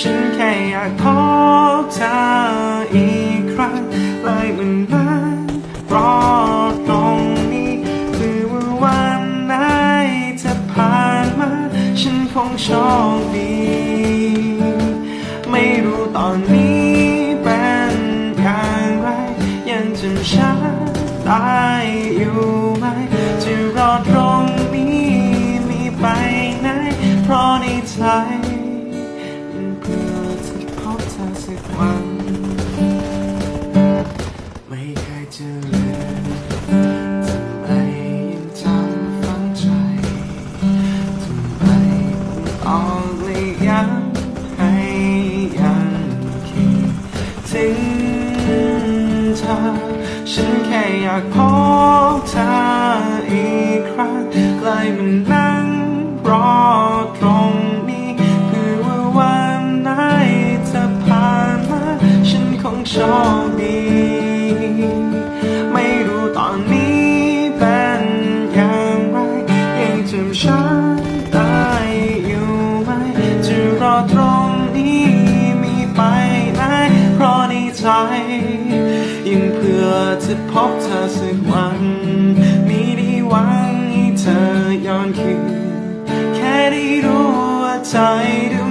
ฉันแค่อยากพบเธออีกครั้งเลยมันนั้นรอตรงนี้หรือว่าวันไหนจะผ่านมา ฉันคงโชคดี ไม่รู้ตอนนี้เป็นอย่างไร ยังจำฉันได้อยู่ไหม จะรอตรงนี้มีไปไหน เพราะในใจ อสักวันไม่เคยจะลืมทำไมยังจำฝังใจ ทำไมต้องเลยยังให้ยังคิดถึงเธอ ฉันแค่อยากพบเธอ ถึงฉันตายอยู่ไหมจะรอตรงนี้มีไปไหนเพราะในใจยังเพื่อจะพบเธอสักวันมีดีหวังให้เธอย้อนคืนแค่ได้รู้ว่าใจดู